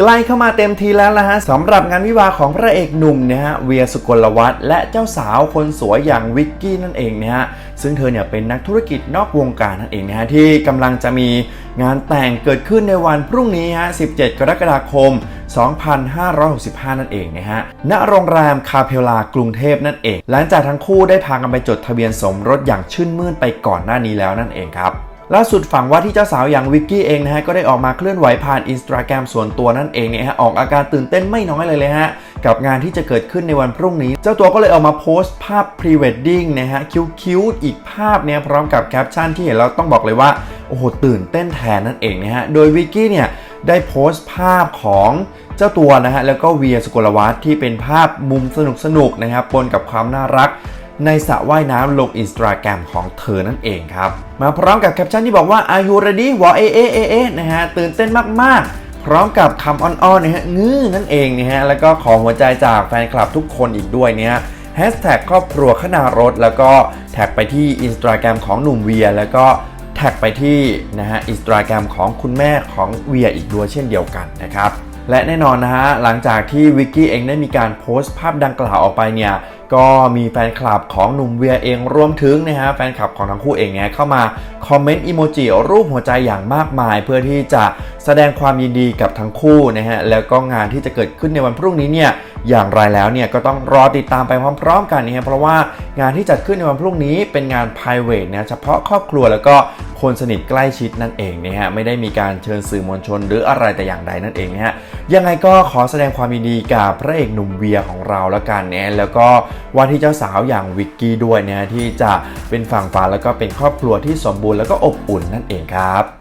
ใกล้เข้ามาเต็มทีแล้วนะฮะสำหรับงานวิวาของพระเอกหนุ่มนะฮะเวียสุกลวัฒน์และเจ้าสาวคนสวยอย่างวิกกี้นั่นเองนะฮะซึ่งเธอเนี่ยเป็นนักธุรกิจนอกวงการนั่นเองนะฮะที่กำลังจะมีงานแต่งเกิดขึ้นในวันพรุ่งนี้ฮะ 17 กรกฎาคม 2565 นั่นเองนะฮะ ณ โรงแรมคาเพลากรุงเทพนั่นเอง หลังจากทั้งคู่ได้พากันไปจดทะเบียนสมรสอย่างชื่นมื่นไปก่อนหน้านี้แล้วนั่นเองครับ ล่าสุดฝั่งว่าที่เจ้าสาวอย่างวิกกี้เองนะฮะก็ได้ออกมาเคลื่อนไหวผ่านอินสตาแกรมส่วนตัวนั่นเองเนี่ยฮะออกอาการตื่นเต้นไม่น้อยเลยเลยฮะกับงานที่จะเกิดขึ้นในวันพรุ่งนี้ เจ้าตัวก็เลยออกมาโพสต์ภาพพรีเวดดิ้งนะฮะคิ้วๆอีกภาพเนี่ยพร้อมกับแคปชั่นที่เห็นแล้วต้องบอกเลยว่าโอ้โหตื่นเต้นแทนนั่นเองนะฮะโดยวิกกี้เนี่ยได้โพสต์ภาพของเจ้าตัวนะฮะแล้วก็เวียสกุลวัฒน์ที่เป็นภาพมุมสนุกๆนะครับปนกับความน่ารัก ในสระว่ายน้ำลงอินสตาแกรมของเธอนั่นเองครับ มาพร้อมกับแคปชั่นที่บอกว่า Are you ready วอเอเอเอเอนะฮะตื่นเต้นมากๆ พร้อมกับคำอ้อนๆนะฮะงื้อนั่นเองนะฮะแล้วก็ขอหัวใจจากแฟนคลับทุกคนอีกด้วยเนี่ยแฮชแท็กครอบครัวขนารถ แล้วก็แท็กไปที่อินสตาแกรมของหนุ่มเวีย แล้วก็แท็กไปที่นะฮะอินสตาแกรมของคุณแม่ของเวียอีกด้วยเช่นเดียวกันนะครับและแน่นอนนะฮะหลังจากที่วิกกี้เองได้มีการโพสต์ภาพดังกล่าวออกไปเนี่ย ก็มีแฟนคลับของหนุ่มเวียเองรวมถึงนะฮะแฟนคลับของทั้งคู่เองเนี่ยเข้ามาคอมเมนต์อีโมจิรูปหัวใจอย่างมากมาย เพื่อที่จะแสดงความยินดีกับทั้งคู่นะฮะแล้วก็งานที่จะเกิดขึ้นในวันพรุ่งนี้เนี่ยอย่างไรแล้วเนี่ยก็ต้องรอติดตามไปพร้อมๆ กันนะฮะเพราะว่างานที่จัดขึ้นในวันพรุ่งนี้เป็นงาน p r i v a t นะเฉพาะครอบครัวแล้วก็ คนสนิทใกล้ชิดนั่นเองนะฮะไม่ได้มีการเชิญสื่อมวลชน หรืออะไรแต่อย่างใดนั่นเองนะฮะยังไงก็ขอแสดงความยินดีกับพระเอกหนุ่มเวียของเราแล้วกันนะแล้วก็ว่าที่เจ้าสาวอย่างวิกกี้ด้วยนะที่จะเป็นฝั่งฝันแล้วก็เป็นครอบครัวที่สมบูรณ์แล้วก็อบอุ่นนั่นเองครับ